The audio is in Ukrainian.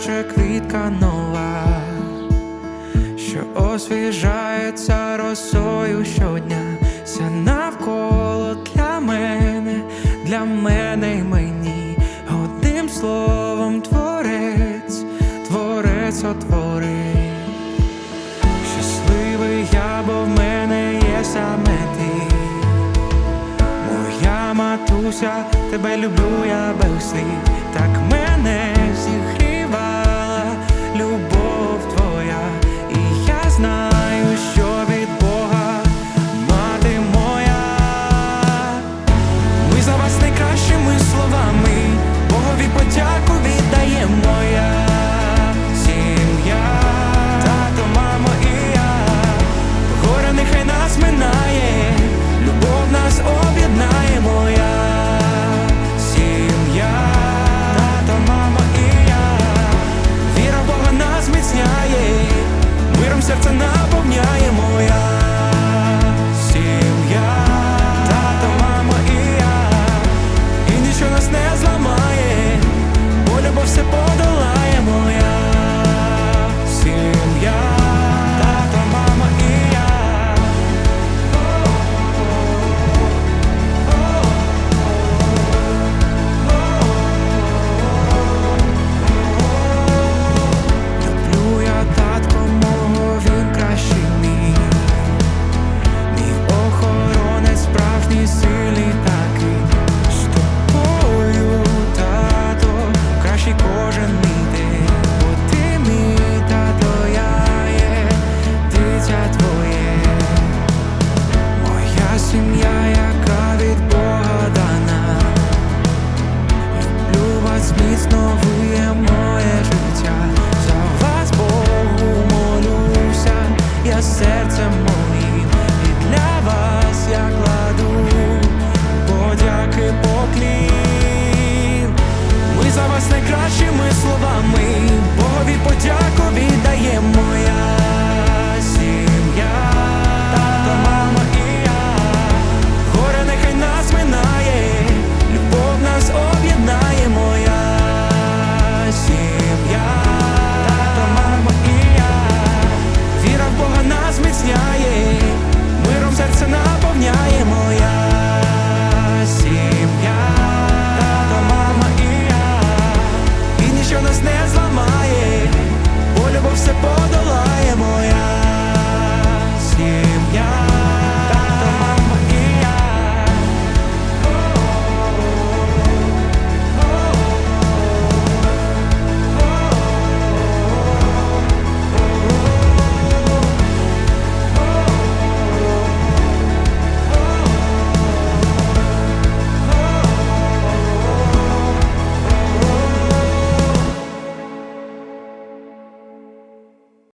наче квітка нова, що освіжається росою щодня, ся навколо для мене, для мене й мені, одним словом, творець, творець отворив. Щасливий я, бо в мене матуся, тебе люблю я без слів, так мене зігрівала любов твоя, і я знаю, що від Бога мати моя. Ми за вас найкращими словами, Богові подяку віддає моя сім'я, тато, мамо і я. Нас минає, любов нас об'єднає кожен ти мій тато, я є твоє. Моя сім'я, яка від Бога вас міцно, моє життя. За вас Богу молюся, серцем нас не зламає, бо любов все подолає моя